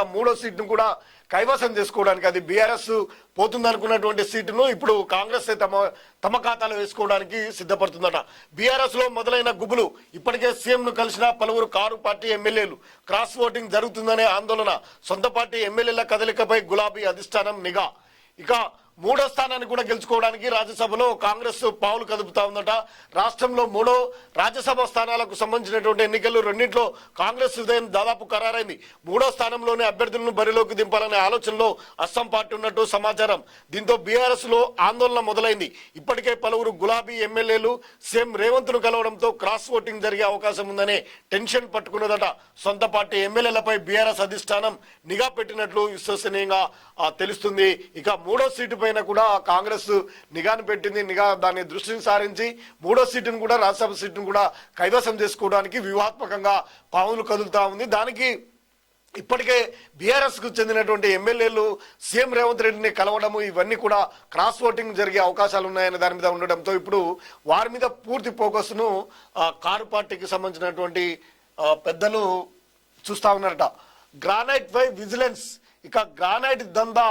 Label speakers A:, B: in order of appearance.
A: ఇక మూడో సీట్ను కూడా కైవసం చేసుకోవడానికి అది బీఆర్ఎస్ పోతుందనుకున్నటువంటి సీటును ఇప్పుడు కాంగ్రెస్ తమ తమ ఖాతాలో వేసుకోవడానికి సిద్ధపడుతుందట. బీఆర్ఎస్లో మొదలైన గుబులు ఇప్పటికే సీఎంను కలిసిన పలువురు కారు పార్టీ ఎమ్మెల్యేలు క్రాస్ ఓటింగ్ జరుగుతుందనే ఆందోళన సొంత పార్టీ ఎమ్మెల్యేల కదలికపై గులాబీ అధిష్టానం నిఘా. ఇక మూడో స్థానాన్ని కూడా గెలుచుకోవడానికి రాజ్యసభలో కాంగ్రెస్ పావులు కదుపుతా ఉందట. రాష్ట్రంలో మూడో రాజ్యసభ స్థానాలకు సంబంధించినటువంటి ఎన్నికలు రెండింటిలో కాంగ్రెస్ ఉదయం దాదాపు ఖరారైంది. మూడో స్థానంలోనే అభ్యర్థులను బరిలోకి దింపాలనే ఆలోచనలో అస్సాం పార్టీ ఉన్నట్టు సమాచారం. దీంతో బీఆర్ఎస్లో ఆందోళన మొదలైంది. ఇప్పటికే పలువురు గులాబీ ఎమ్మెల్యేలు సీఎం రేవంత్ను కలవడంతో క్రాస్ ఓటింగ్ జరిగే అవకాశం ఉందనే టెన్షన్ పట్టుకున్నదట. సొంత పార్టీ ఎమ్మెల్యేలపై బీఆర్ఎస్ అధిష్టానం నిఘా పెట్టినట్లు విశ్వసనీయంగా తెలుస్తుంది. ఇక మూడో సీటు పైన కూడా కాంగ్రెస్ నిఘాను పెట్టింది. నిఘా దాన్ని దృష్టిని సారించి మూడో సీటును కూడా రాజ్యసభ సీటును కూడా కైవసం చేసుకోవడానికి వ్యూహాత్మకంగా పావులు కదులుతా ఉంది. దానికి ఇప్పటికే బీఆర్ఎస్కు చెందినటువంటి ఎమ్మెల్యేలు సీఎం రేవంత్ రెడ్డిని కలవడము ఇవన్నీ కూడా క్రాస్ ఓటింగ్ జరిగే అవకాశాలు ఉన్నాయనే దాని మీద ఉండడంతో ఇప్పుడు వారి మీద పూర్తి ఫోకస్ను కారు పార్టీకి సంబంధించినటువంటి పెద్దలు చూస్తా ఉన్నారట. గ్రానైట్ పై విజిలెన్స్. ఇక గ్రానైట్ దందా